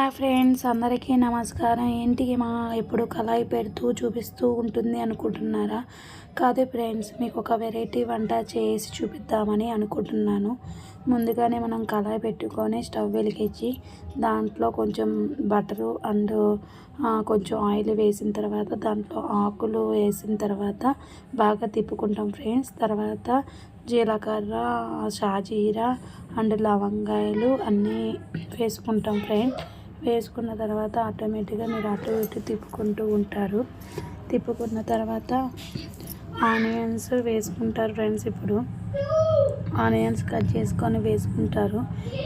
Hi friends అందరికీ నమస్కారం. ఏంటికి మా ఎప్పుడు కళాయి పెడుతూ చూపిస్తూ ఉంటుంది అనుకుంటున్నారా? కాదు ఫ్రెండ్స్ మీకు ఒక వెరైటీ వంట చేసి చూపిద్దామని అనుకుంటున్నాను. ముందుగానే మనం కళాయి పెట్టుకొని స్టవ్ వెలిగించి దాంట్లో కొంచెం బటరు అండ్ కొంచెం ఆయిల్ వేసిన తర్వాత దాంట్లో ఆకులు వేసిన తర్వాత బాగా తిప్పుకుంటాం ఫ్రెండ్స్. తర్వాత జీలకర్ర షాజీరా అండ్ లవంగాయలు అన్నీ వేసుకుంటాం ఫ్రెండ్స్ వేసుకున్న తర్వాత ఆటోమేటిక్గా మీరు అటు ఇటు తిప్పుకుంటూ ఉంటారు. తిప్పుకున్న తర్వాత ఆనియన్స్ వేసుకుంటారు ఫ్రెండ్స్ ఇప్పుడు. ఆనియన్స్ కట్ చేసుకొని వేసుకుంటారు.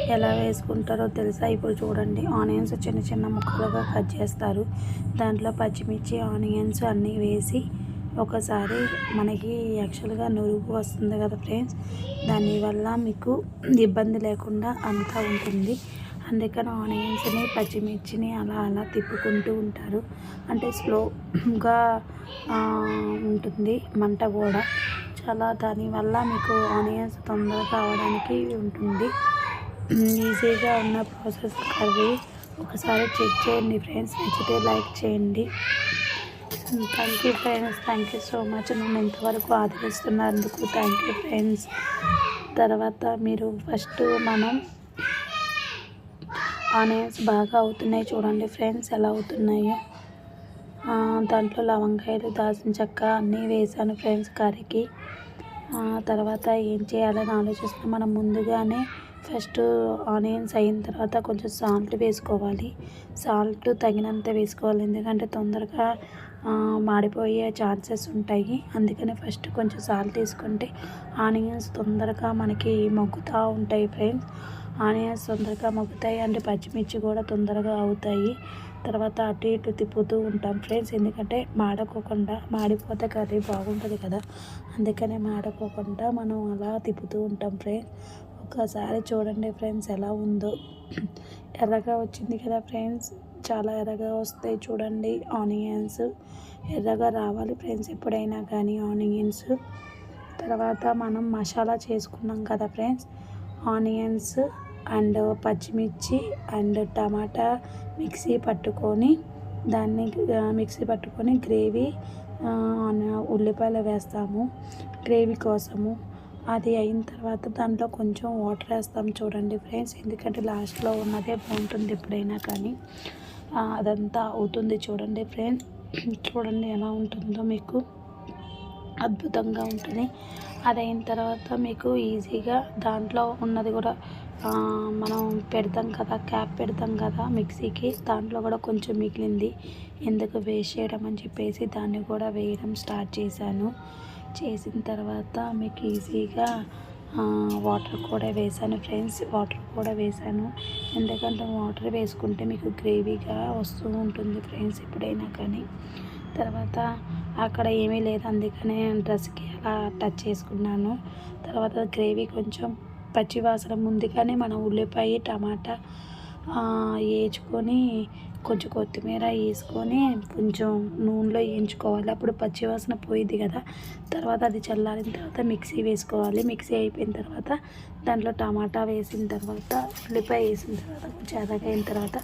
ఎలా వేసుకుంటారో తెలుసా? ఇప్పుడు చూడండి. ఆనియన్స్ చిన్న చిన్న ముక్కలుగా కట్ చేస్తారు. దాంట్లో పచ్చిమిర్చి ఆనియన్స్ అన్నీ వేసి ఒకసారి మనకి యాక్చువల్గా నురుగు వస్తుంది కదా ఫ్రెండ్స్? దానివల్ల మీకు ఇబ్బంది లేకుండా అంతా ఉంటుంది. అందుకని ఆనియన్స్ని పచ్చిమిర్చిని అలా అలా తిప్పుకుంటూ ఉంటారు. అంటే స్లోగా ఉంటుంది మంట కూడా. చాలా దానివల్ల మీకు ఆనియన్స్ తొందరగా అవడానికి ఉంటుంది. ఈజీగా ఉన్న ప్రాసెస్ కర్రీ ఒకసారి చెక్ చేయండి ఫ్రెండ్స్. నచ్చితే లైక్ చేయండి. Thank you friends thank you so much నన్ను ఇంతవరకు ఆదరిస్తున్నందుకు థ్యాంక్ యూ ఫ్రెండ్స్ తర్వాత మీరు ఫస్ట్ మనం ఆనియన్స్ బాగా అవుతున్నాయి చూడండి ఫ్రెండ్స్ ఎలా అవుతున్నాయో. దాంట్లో లవంగాయలు దాల్చిన చెక్క అన్నీ వేసాను ఫ్రెండ్స్ కర్రీకి. తర్వాత ఏం చేయాలని ఆలోచిస్తే మనం ముందుగానే ఫస్ట్ ఆనియన్స్ అయిన తర్వాత కొంచెం సాల్ట్ వేసుకోవాలి. సాల్ట్ తగినంత వేసుకోవాలి ఎందుకంటే తొందరగా మాడిపోయే ఛాన్సెస్ ఉంటాయి. అందుకని ఫస్ట్ కొంచెం సాల్ట్ తీసుకుంటే ఆనియన్స్ తొందరగా మనకి మగ్గుతూ ఉంటాయి ఫ్రెండ్స్. ఆనియన్స్ తొందరగా మగ్గుతాయి. అంటే పచ్చిమిర్చి కూడా తొందరగా అవుతాయి. తర్వాత అటు ఇటు తిప్పుతూ ఉంటాం ఫ్రెండ్స్. ఎందుకంటే మాడకోకుండా మాడిపోతే కర్రీ బాగుంటుంది కదా. అందుకనే మాడకోకుండా మనం అలా తిప్పుతూ ఉంటాం ఫ్రెండ్స్. ఒకసారి చూడండి ఫ్రెండ్స్ ఎలా ఉందో. ఎర్రగా వచ్చింది కదా ఫ్రెండ్స్. చాలా ఎర్రగా వస్తాయి చూడండి ఆనియన్స్. ఎర్రగా రావాలి ఫ్రెండ్స్ ఎప్పుడైనా కానీ ఆనియన్స్. తర్వాత మనం మసాలా చేసుకున్నాం కదా ఫ్రెండ్స్. ఆనియన్స్ అండ్ పచ్చిమిర్చి అండ్ టమాటా మిక్సీ పట్టుకొని దాన్ని మిక్సీ పట్టుకొని గ్రేవీ ఉల్లిపాయలు వేస్తాము గ్రేవీ కోసము. అది అయిన తర్వాత దాంట్లో కొంచెం వాటర్ వేస్తాం చూడండి ఫ్రెండ్స్. ఎందుకంటే లాస్ట్లో ఉన్నదే బాగుంటుంది ఎప్పుడైనా కానీ. అదంతా అవుతుంది చూడండి ఫ్రెండ్స్. చూడండి ఎలా ఉంటుందో మీకు. అద్భుతంగా ఉంటుంది. అది అయిన తర్వాత మీకు ఈజీగా దాంట్లో ఉన్నది కూడా మనం పెడతాం కదా క్యాప్ పెడతాం కదా మిక్సీకి దాంట్లో కూడా కొంచెం మిగిలింది. ఎందుకు వేస్ట్ చేయడం అని చెప్పేసి దాన్ని కూడా వేయడం స్టార్ట్ చేశాను. చేసిన తర్వాత మీకు ఈజీగా వాటర్ కూడా వేసాను ఫ్రెండ్స్. వాటర్ కూడా వేసాను ఎందుకంటే వాటర్ వేసుకుంటే మీకు గ్రేవీగా వస్తూ ఉంటుంది ఫ్రెండ్స్ ఎప్పుడైనా కానీ. తర్వాత అక్కడ ఏమీ లేదు అందుకనే డ్రెస్కి అలా టచ్ చేసుకున్నాను. తర్వాత గ్రేవీ కొంచెం పచ్చివాసన ముందుగానే మనం ఉల్లిపాయ టమాటా వేయించుకొని కొంచెం కొత్తిమీర వేసుకొని కొంచెం నూనెలో వేయించుకోవాలి. అప్పుడు పచ్చివాసన పోయింది కదా. తర్వాత అది చల్లారిన తర్వాత మిక్సీ వేసుకోవాలి. మిక్సీ అయిపోయిన తర్వాత దాంట్లో టమాటా వేసిన తర్వాత ఉల్లిపాయ వేసిన తర్వాత కొంచెం ఎదగైన తర్వాత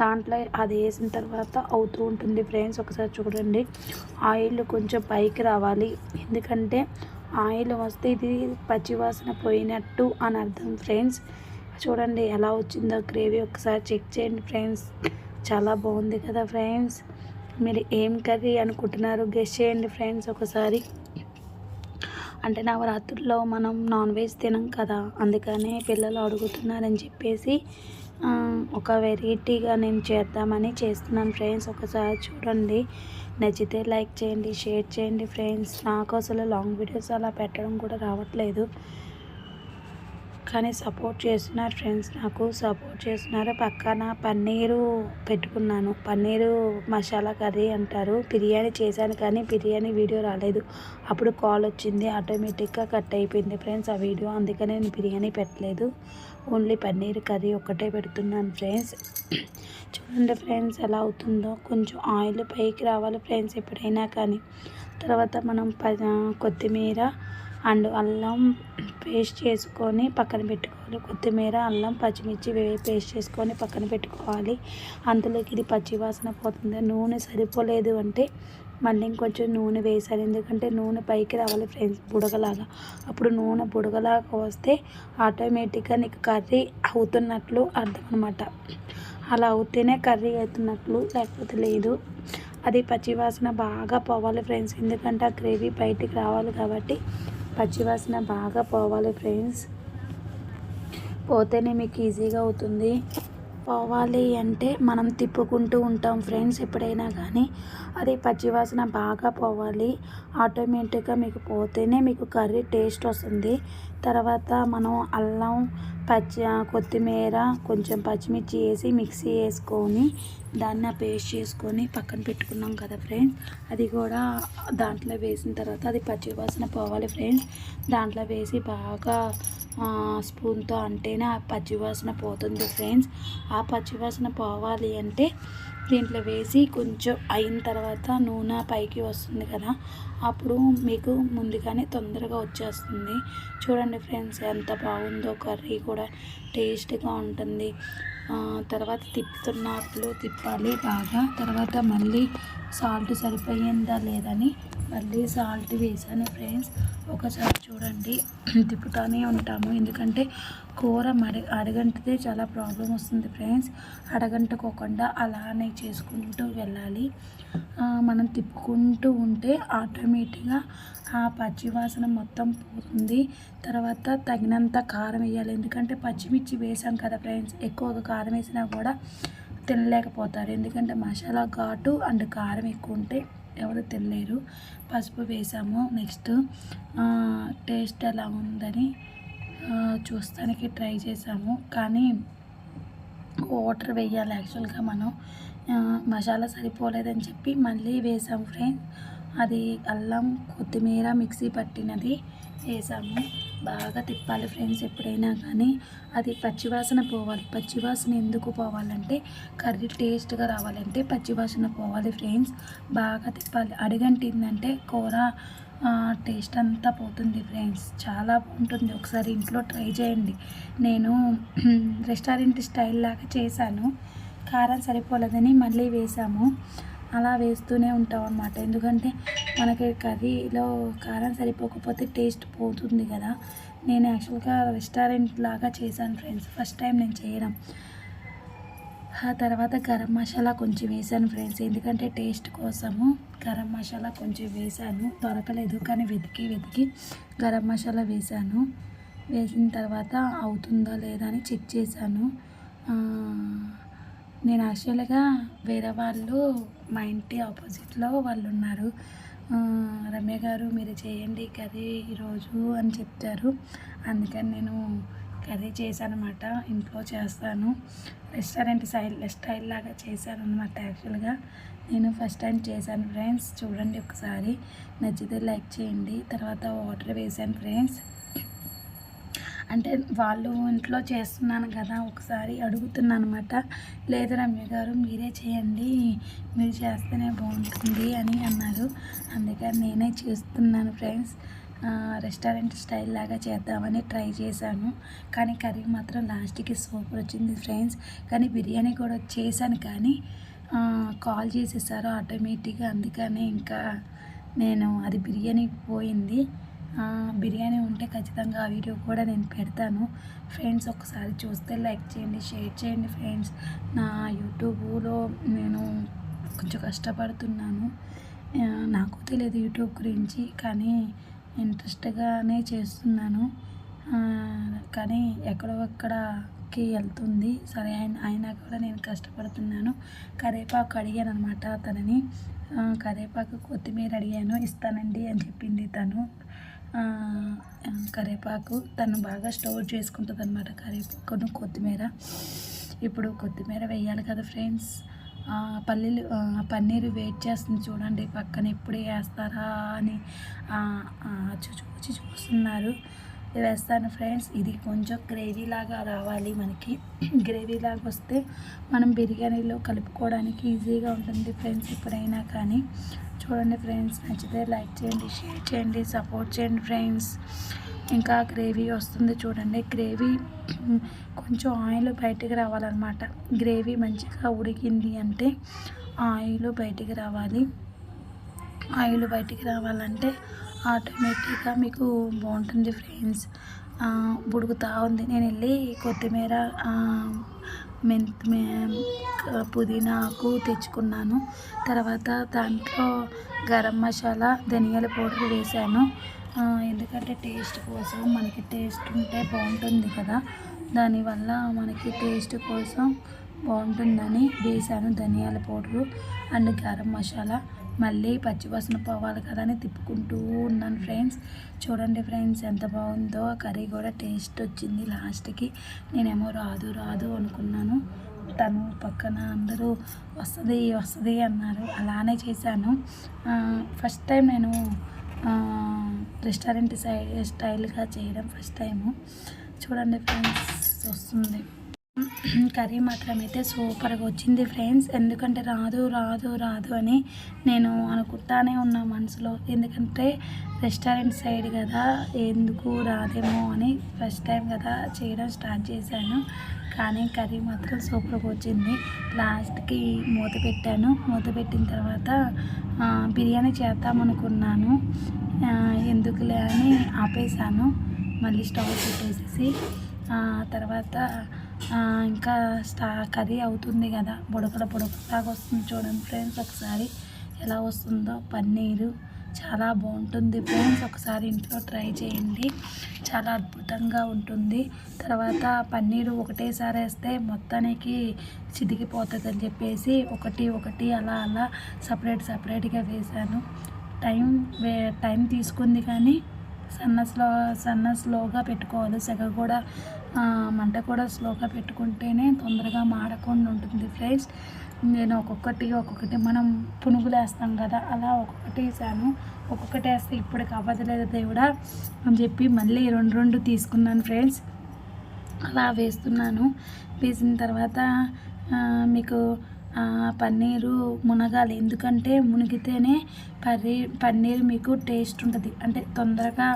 దాంట్లో అది వేసిన తర్వాత అవుతూ ఉంటుంది ఫ్రెండ్స్. ఒకసారి చూడండి. ఆయిల్ కొంచెం పైకి రావాలి. ఎందుకంటే ఆయిల్ వస్తే ఇది పచ్చివాసన పోయినట్టు అని అర్థం ఫ్రెండ్స్. చూడండి ఎలా వచ్చిందో గ్రేవీ ఒకసారి చెక్ చేయండి ఫ్రెండ్స్. చాలా బాగుంది కదా ఫ్రెండ్స్. మీరు ఏం కర్రీ అనుకుంటున్నారు గెస్ట్ చేయండి ఫ్రెండ్స్ ఒకసారి. అంటే నవరాత్రుల్లో మనం నాన్ వెజ్ తినం కదా అందుకనే పిల్లలు అడుగుతున్నారని చెప్పేసి ఒక వెరైటీగా నేను చేద్దామని చేస్తున్నాను ఫ్రెండ్స్. ఒకసారి చూడండి. నచ్చితే లైక్ చేయండి షేర్ చేయండి ఫ్రెండ్స్. నాకు అసలు లాంగ్ వీడియోస్ అలా పెట్టడం కూడా రావట్లేదు. కానీ సపోర్ట్ చేస్తున్నారు ఫ్రెండ్స్. నాకు సపోర్ట్ చేస్తున్నారు. పక్కన పన్నీరు పెట్టుకున్నాను. పన్నీరు మసాలా కర్రీ అంటారు. బిర్యానీ చేశాను కానీ బిర్యానీ వీడియో రాలేదు. అప్పుడు కాల్ వచ్చింది. ఆటోమేటిక్గా కట్ అయిపోయింది ఫ్రెండ్స్ ఆ వీడియో. అందుకనే నేను బిర్యానీ పెట్టలేదు. ఓన్లీ పన్నీర్ కర్రీ ఒక్కటే పెడుతున్నాను ఫ్రెండ్స్. చూడండి ఫ్రెండ్స్ ఎలా అవుతుందో. కొంచెం ఆయిల్ పైకి రావాలి ఫ్రెండ్స్ ఎప్పుడైనా కానీ. తర్వాత మనం కొత్తిమీర అండ్ అల్లం పేస్ట్ చేసుకొని పక్కన పెట్టుకోవాలి. కొత్తిమీర అల్లం పచ్చిమిర్చి పేస్ట్ చేసుకొని పక్కన పెట్టుకోవాలి. అందులోకి ఇది పచ్చివాసన పోతుంది. నూనె సరిపోలేదు అంటే మళ్ళీ ఇంకొంచెం నూనె వేసాలి ఎందుకంటే నూనె పైకి రావాలి ఫ్రెండ్స్ బుడగలాగా. అప్పుడు నూనె బుడగలాగా వస్తే ఆటోమేటిక్గా నీకు కర్రీ అవుతున్నట్లు అర్థం అనమాట అలా అవుతేనే కర్రీ అవుతున్నట్లు లేకపోతే లేదు. అది పచ్చివాసన బాగా పోవాలి ఫ్రెండ్స్. ఎందుకంటే ఆ గ్రేవీ బయటికి రావాలి కాబట్టి పచ్చివాసన బాగా పోవాలి ఫ్రెండ్స్. పోతేనే మీకు ఈజీగా అవుతుంది. పోవాలి అంటే మనం తిప్పుకుంటూ ఉంటాం ఫ్రెండ్స్ ఎప్పుడైనా కానీ. అది పచ్చివాసన బాగా పోవాలి. ఆటోమేటిక్గా మీకు పోతేనే మీకు కర్రీ టేస్ట్ వస్తుంది. తర్వాత మనం అల్లం పచ్చి కొత్తిమీర కొంచెం పచ్చిమిర్చి వేసి మిక్సీ వేసుకొని దాన్ని పేస్ట్ చేసుకొని పక్కన పెట్టుకున్నాం కదా ఫ్రెండ్స్. అది కూడా దాంట్లో వేసిన తర్వాత అది పచ్చివాసన పోవాలి ఫ్రెండ్స్. దాంట్లో వేసి బాగా స్పూన్తో అంటేనే ఆ పచ్చివాసన పోతుంది ఫ్రెండ్స్. ఆ పచ్చివాసన పోవాలి అంటే దీంట్లో వేసి కొంచెం అయిన తర్వాత నూనె పైకి వస్తుంది కదా అప్పుడు మీకు ముందుగానే తొందరగా వచ్చేస్తుంది. చూడండి ఫ్రెండ్స్ ఎంత బాగుందో కర్రీ కూడా టేస్ట్గా ఉంటుంది. తర్వాత తిప్పుతున్నట్లు తిప్పాలి బాగా. తర్వాత మళ్ళీ సాల్ట్ సరిపోయిందా లేదని మళ్ళీ సాల్ట్ వేసాను ఫ్రెండ్స్. ఒకసారి చూడండి. తిప్పుతూనే ఉంటాము. ఎందుకంటే కూర మడి అడగంటితే చాలా ప్రాబ్లం వస్తుంది ఫ్రెండ్స్. అడగంటుకోకుండా అలానే చేసుకుంటూ వెళ్ళాలి. మనం తిప్పుకుంటూ ఉంటే ఆటోమేటిక్గా ఆ పచ్చివాసన మొత్తం పోతుంది. తర్వాత తగినంత కారం వేయాలి. ఎందుకంటే పచ్చిమిర్చి వేసాం కదా ఫ్రెండ్స్. ఎక్కువగా కారం వేసినా కూడా తినలేకపోతారు. ఎందుకంటే మసాలా ఘాటు అండ్ కారం ఎక్కువ ఉంటే ఎవరు తినలేరు. పసుపు వేసాము. నెక్స్ట్ టేస్ట్ ఎలా ఉందని చూస్తానికి ట్రై చేసాము. కానీ వాటర్ వేయాలి యాక్చువల్గా మనం. మసాలా సరిపోలేదని చెప్పి మళ్ళీ వేసాము ఫ్రెండ్స్. అది అల్లం కొత్తిమీర మిక్సీ పట్టినది వేసాము. బాగా తిప్పాలి ఫ్రెండ్స్ ఎప్పుడైనా కానీ. అది పచ్చివాసన పోవాలి. పచ్చివాసన ఎందుకు పోవాలంటే కర్రీ టేస్ట్గా రావాలంటే పచ్చివాసన పోవాలి ఫ్రెండ్స్. బాగా తిప్పాలి. అడిగంటిందంటే కూర టేస్ట్ అంతా పోతుంది ఫ్రెండ్స్. చాలా బాగుంటుంది. ఒకసారి ఇంట్లో ట్రై చేయండి. నేను రెస్టారెంట్ స్టైల్ లాగా చేశాను. కారం సరిపోలేదని మళ్ళీ వేసాము అలా వేస్తూనే ఉంటాం అన్నమాట. ఎందుకంటే మనకి కర్రీలో కారం సరిపోకపోతే టేస్ట్ పోతుంది కదా. నేను యాక్చువల్గా రెస్టారెంట్ లాగా చేశాను ఫ్రెండ్స్. ఫస్ట్ టైం నేను చేయడం. ఆ తర్వాత గరం మసాలా కొంచెం వేసాను ఫ్రెండ్స్. ఎందుకంటే టేస్ట్ కోసము గరం మసాలా కొంచెం వేసాను దొరకలేదు కానీ వెతికి వెతికి గరం మసాలా వేసాను వేసిన తర్వాత అవుతుందా లేదా అని చెక్ చేశాను. నేను యాక్చువల్గా వేరే వాళ్ళు మా ఇంటి ఆపోజిట్లో వాళ్ళు ఉన్నారు. రమ్య గారు మీరు చేయండి కర్రీ ఈరోజు అని చెప్తారు అందుకని నేను కర్రీ చేశాను అనమాట ఇంట్లో చేస్తాను. రెస్టారెంట్ స్టైల్ స్టైల్ లాగా చేశాను అనమాట యాక్చువల్గా నేను ఫస్ట్ టైం చేశాను ఫ్రెండ్స్ చూడండి ఒకసారి. నచ్చితే లైక్ చేయండి. తర్వాత వాటర్ వేసాను ఫ్రెండ్స్ అంటే వాళ్ళు ఇంట్లో చేస్తున్నాను కదా ఒకసారి అడుగుతున్నాను అనమాట లేదు రమ్య గారు మీరే చేయండి మీరు చేస్తేనే బాగుంటుంది అని అన్నారు. అందుకని నేనే చేస్తున్నాను ఫ్రెండ్స్. రెస్టారెంట్ స్టైల్ లాగా చేద్దామని ట్రై చేశాను. కానీ కర్రీ మాత్రం లాస్ట్కి సూపర్ వచ్చింది ఫ్రెండ్స్. కానీ బిర్యానీ కూడా చేశాను కానీ కాల్ చేసేసారు ఆటోమేటిక్గా. అందుకనే ఇంకా నేను అది బిర్యానీ పోయింది. బిర్యానీ ఉంటే ఖచ్చితంగా ఆ వీడియో కూడా నేను పెడతాను. ఫ్రెండ్స్ ఒకసారి చూస్తే లైక్ చేయండి షేర్ చేయండి ఫ్రెండ్స్. నా యూట్యూబ్లో నేను కొంచెం కష్టపడుతున్నాను. నాకు తెలియదు యూట్యూబ్ గురించి కానీ ఇంట్రెస్ట్గానే చేస్తున్నాను. కానీ ఎక్కడో ఎక్కడకి వెళ్తుంది. సరే ఆయన అయినా కూడా నేను కష్టపడుతున్నాను. కరేపాకు అడిగాను అనమాట తనని కరేపాకు కొత్తిమీర అడిగాను. ఇస్తానండి అని చెప్పింది తను. కరివేపాకు తను బాగా స్టోర్ చేసుకుంటుంది అనమాట కరివేపాకును కొత్తిమీర. ఇప్పుడు కొత్తిమీర వేయాలి కదా ఫ్రెండ్స్. పల్లీలు పన్నీరు వెయిట్ చేస్తుంది చూడండి. పక్కన ఎప్పుడు వేస్తారా అని చూచి చూస్తున్నారు. వేస్తాను ఫ్రెండ్స్. ఇది కొంచెం గ్రేవీ లాగా రావాలి మనకి. గ్రేవీ లాగా వస్తే మనం బిర్యానీలో కలుపుకోవడానికి ఈజీగా ఉంటుంది ఫ్రెండ్స్ ఎప్పుడైనా కానీ. చూడండి ఫ్రెండ్స్ నచ్చితే లైక్ చేయండి షేర్ చేయండి సపోర్ట్ చేయండి ఫ్రెండ్స్. ఇంకా గ్రేవీ వస్తుంది చూడండి. గ్రేవీ కొంచెం ఆయిల్ బయటికి రావాలన్నమాట. గ్రేవీ మంచిగా ఉడికింది అంటే ఆయిల్ బయటికి రావాలి. ఆయిల్ బయటికి రావాలంటే ఆటోమేటిక్గా మీకు బాగుంటుంది ఫ్రెండ్స్. ఉడుకుతూ ఉంది. నేను వెళ్ళి కొత్తిమీర మెంతి పుదీనా ఆకు తెచ్చుకున్నాను. తర్వాత దాంట్లో గరం మసాలా ధనియాల పౌడర్ వేసాను ఎందుకంటే టేస్ట్ కోసం మనకి టేస్ట్ ఉంటే బాగుంటుంది కదా. దానివల్ల మనకి టేస్ట్ కోసం బాగుంటుందని వేసాను ధనియాల పౌడరు అండ్ గరం మసాలా. మళ్ళీ పచ్చివాసన పోవాలి కదా అని తిప్పుకుంటూ ఉన్నాను ఫ్రెండ్స్. చూడండి ఫ్రెండ్స్ ఎంత బాగుందో. కర్రీ కూడా టేస్ట్ వచ్చింది లాస్ట్కి. నేనేమో రాదు రాదు అనుకున్నాను. తను పక్కన అందరూ వస్తుంది వస్తుంది అన్నారు. అలానే చేశాను. ఫస్ట్ టైం నేను రెస్టారెంట్ సైడ్ స్టైల్గా చేయడం ఫస్ట్ టైము. చూడండి ఫ్రెండ్స్ వస్తుంది. కర్రీ మాత్రం అయితే సూపర్గా వచ్చింది ఫ్రెండ్స్. ఎందుకంటే రాదు రాదు రాదు అని నేను అనుకుంటానే ఉన్నా మనసులో. ఎందుకంటే రెస్టారెంట్ సైడ్ కదా ఎందుకు రాదేమో అని ఫస్ట్ టైం కదా చేయడం స్టార్ట్ చేశాను. కానీ కర్రీ మాత్రం సూపర్గా వచ్చింది. లాస్ట్కి మూత పెట్టాను. మూత పెట్టిన తర్వాత బిర్యానీ చేద్దామనుకున్నాను. ఎందుకులే అని ఆపేసాను మళ్ళీ స్టవ్ పెట్టేసేసి తర్వాత ఇంకా స్టా కర్రీ అవుతుంది కదా. బుడకల బుడకలాగా వస్తుంది చూడండి ఫ్రెండ్స్. ఒకసారి ఎలా వస్తుందో పన్నీరు చాలా బాగుంటుంది ఫ్రెండ్స్. ఒకసారి ఇంట్లో ట్రై చేయండి. చాలా అద్భుతంగా ఉంటుంది. తర్వాత పన్నీరు ఒకటేసారి వేస్తే మొత్తానికి చితికిపోతుంది అని చెప్పేసి ఒకటి ఒకటి అలా అలా సపరేట్ సపరేట్గా వేశాను. టైం వే టైం తీసుకుంది కానీ సన్న స్లో సన్న స్లోగా పెట్టుకోవాలి. సెగ కూడా మంట కూడా స్లోగా పెట్టుకుంటేనే తొందరగా మాడకుండా ఉంటుంది ఫ్రెండ్స్. నేను ఒక్కొక్కటి ఒక్కొక్కటి మనం పునుగులు వేస్తాం కదా అలా ఒక్కొక్కటి వేసాను. ఒక్కొక్కటి వేస్తే ఇప్పటికి అవ్వదులేదు దేవుడా అని చెప్పి మళ్ళీ రెండు రెండు తీసుకున్నాను ఫ్రెండ్స్. అలా వేస్తున్నాను. వేసిన తర్వాత మీకు పన్నీరు మునగాలి. ఎందుకంటే మునిగితేనే పర్రీ పన్నీర్ మీకు టేస్ట్ ఉంటుంది. అంటే తొందరగా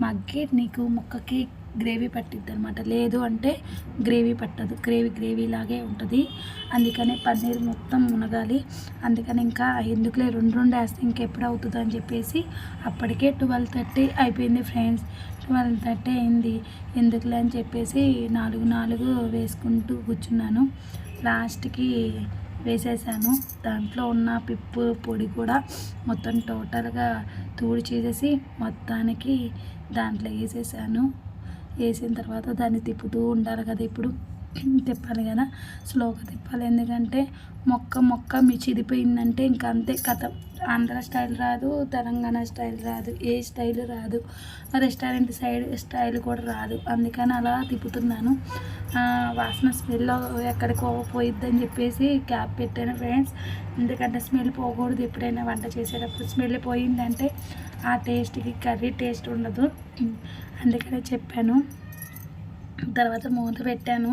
మగ్గి నీకు ముక్కకి గ్రేవీ పట్టిద్ది అనమాట లేదు అంటే గ్రేవీ పట్టదు. గ్రేవీ గ్రేవీ లాగే ఉంటుంది. అందుకని పన్నీర్ మొత్తం మునగాలి. అందుకని ఇంకా ఎందుకులే రెండు రెండు వేస్తే ఇంకెప్పుడు అవుతుంది అని చెప్పేసి అప్పటికే ట్వెల్వ్ థర్టీ అయిపోయింది ఫ్రెండ్స్. ట్వెల్వ్ థర్టీ అయింది. ఎందుకులే అని చెప్పేసి నాలుగు నాలుగు వేసుకుంటూ కూర్చున్నాను. లాస్ట్కి వేసేసాను. దాంట్లో ఉన్న పిప్పు పొడి కూడా మొత్తం టోటల్గా తూడి చేసేసి మొత్తానికి దాంట్లో వేసేసాను. వేసిన తర్వాత దాన్ని తిప్పుతూ ఉండాలి కదా ఇప్పుడు. తిప్పాలి కదా. స్లోగా తిప్పాలి. ఎందుకంటే మొక్క మొక్క మీ చిదిపోయిందంటే ఇంకా అంతే కథ. ఆంధ్ర స్టైల్ రాదు తెలంగాణ స్టైల్ రాదు ఏ స్టైల్ రాదు. రెస్టారెంట్ సైడ్ స్టైల్ కూడా రాదు. అందుకని అలా తిప్పుతున్నాను. వాసన స్మెల్ ఎక్కడికో పోయిద్దని చెప్పేసి క్యాప్ పెట్టాను ఫ్రెండ్స్. ఎందుకంటే స్మెల్ పోకూడదు ఎప్పుడైనా వంట చేసేటప్పుడు. స్మెల్ పోయిందంటే ఆ టేస్ట్కి కర్రీ టేస్ట్ ఉండదు. అందుకనే చెప్పాను. తర్వాత మూత పెట్టాను.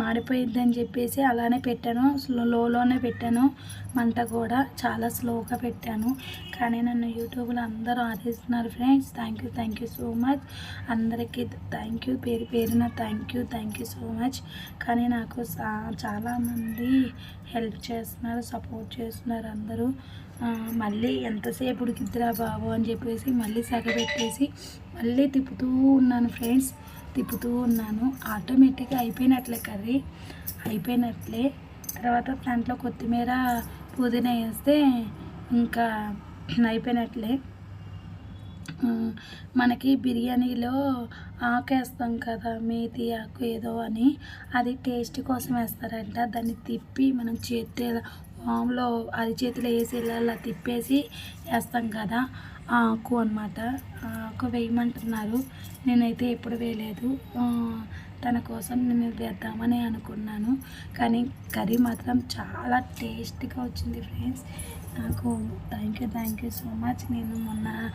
మాడిపోయిద్దని చెప్పేసి అలానే పెట్టాను. లోలోనే పెట్టాను. మంట కూడా చాలా స్లోగా పెట్టాను. కానీ నన్ను యూట్యూబ్లో అందరూ ఆదేశిస్తున్నారు friends. Thank you thank you so much. అందరికీ థ్యాంక్ యూ పేరు పేరున thank you thank you so much. కానీ నాకు చాలామంది హెల్ప్ చేస్తున్నారు సపోర్ట్ చేస్తున్నారు అందరూ. మళ్ళీ ఎంతసేపు ఉడికిద్దిరా బాబు అని చెప్పేసి మళ్ళీ సగబెట్టేసి మళ్ళీ తిప్పుతూ ఉన్నాను ఫ్రెండ్స్. తిప్పుతూ ఉన్నాను. ఆటోమేటిక్గా అయిపోయినట్లే కర్రీ. అయిపోయినట్లే. తర్వాత దాంట్లో కొత్తిమీర పుదీనా వేస్తే ఇంకా అయిపోయినట్లే. మనకి బిర్యానీలో ఆకేస్తాం కదా మేతి ఆకు ఏదో అని అది టేస్ట్ కోసం వేస్తారంట. దాన్ని తిప్పి మనం చేతి వాములో అది చేతిలో వేసి ఇలా తిప్పేసి వేస్తాం కదా. ఆకు అనమాట ఆకు వేయమంటున్నారు. నేనైతే ఎప్పుడు వేయలేదు. తన కోసం నేను వేద్దామని అనుకున్నాను. కానీ కర్రీ మాత్రం చాలా టేస్టీగా వచ్చింది ఫ్రెండ్స్. నాకు thank you thank you so much. నేను మొన్న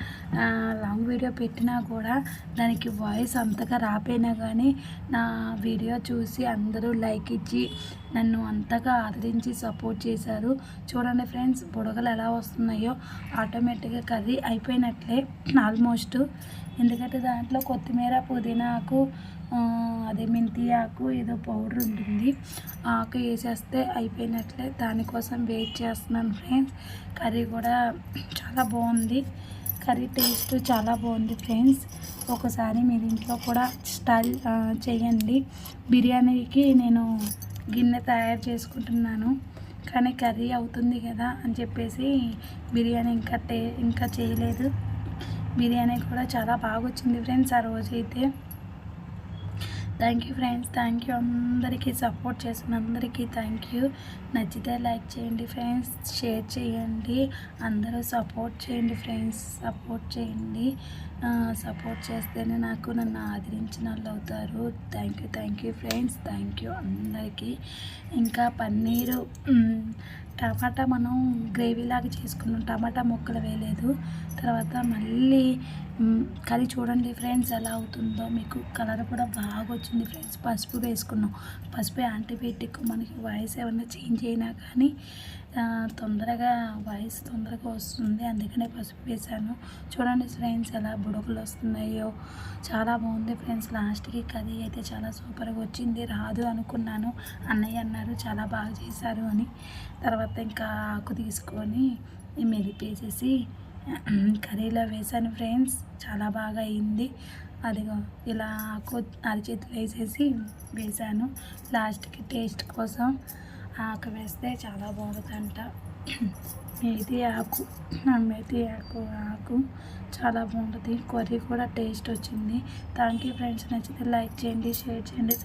వీడియో పెట్టినా కూడా దానికి వాయిస్ అంతగా రాపోయినా కానీ నా వీడియో చూసి అందరూ లైక్ ఇచ్చి నన్ను అంతగా ఆదరించి సపోర్ట్ చేశారు. చూడండి ఫ్రెండ్స్ బుడగలు ఎలా వస్తున్నాయో. ఆటోమేటిక్గా కర్రీ అయిపోయినట్లే ఆల్మోస్ట్. ఎందుకంటే దాంట్లో కొత్తిమీర పుదీనా ఆకు అదే మెంతి ఆకు ఏదో పౌడర్ ఉంటుంది. ఆకు వేసేస్తే అయిపోయినట్లే. దానికోసం వెయిట్ చేస్తున్నాను ఫ్రెండ్స్. కర్రీ కూడా చాలా బాగుంది. కర్రీ టేస్ట్ చాలా బాగుంది ఫ్రెండ్స్. ఒకసారి మీరు ఇంట్లో కూడా స్టైల్ చేయండి. బిర్యానీకి నేను గిన్నె తయారు చేసుకుంటున్నాను. కానీ కర్రీ అవుతుంది కదా అని చెప్పేసి బిర్యానీ ఇంకా టే ఇంకా చేయలేదు. బిర్యానీ కూడా చాలా బాగా వచ్చింది ఫ్రెండ్స్ ఆ రోజైతే. Thank you friends thank you అందరికీ సపోర్ట్ చేసిన అందరికీ థ్యాంక్ యూ నచ్చితే లైక్ చేయండి ఫ్రెండ్స్ షేర్ చేయండి. అందరూ సపోర్ట్ చేయండి ఫ్రెండ్స్ సపోర్ట్ చేయండి. సపోర్ట్ చేస్తేనే నాకు నన్ను ఆదరించిన వాళ్ళు అవుతారు. Thank you thank you friends thank you అందరికీ. ఇంకా పన్నీరు టమాటా మనం గ్రేవీ లాగా చేసుకున్నాం. టమాటా ముక్కలు వేయలేదు. తర్వాత మళ్ళీ మ్, కర్రీ చూడండి ఫ్రెండ్స్ ఎలా అవుతుందో. మీకు కలర్ కూడా బాగా వచ్చింది ఫ్రెండ్స్ పసుపు వేసుకున్నాం. పసుపు యాంటీబయాటిక్. మనకి వాయిస్ ఏమన్నా చేంజ్ అయినా కానీ తొందరగా వయసు తొందరగా వస్తుంది. అందుకనే పసుపు వేసాను చూడండి ఫ్రెండ్స్ ఎలా బుడకలు వస్తున్నాయో. చాలా బాగుంది ఫ్రెండ్స్. లాస్ట్కి కర్రీ అయితే చాలా సూపర్గా వచ్చింది. రాదు అనుకున్నాను. అన్నయ్య అన్నారు చాలా బాగా చేశారు అని. తర్వాత ఇంకా ఆకు తీసుకొని మెదిపేసేసి కర్రీలో వేసాను ఫ్రెండ్స్. చాలా బాగా అయింది. అదిగో ఇలా ఆకు అరిచేతులు వేసేసి వేసాను లాస్ట్కి టేస్ట్ కోసం ఆకు వేస్తే చాలా బాగుంటుందంట. మేతి ఆకు మేతి ఆకు ఆకు చాలా బాగుంటుంది. కర్రీ కూడా టేస్ట్ వచ్చింది. థ్యాంక్ యూ ఫ్రెండ్స్ నచ్చితే లైక్ చేయండి షేర్ చేయండి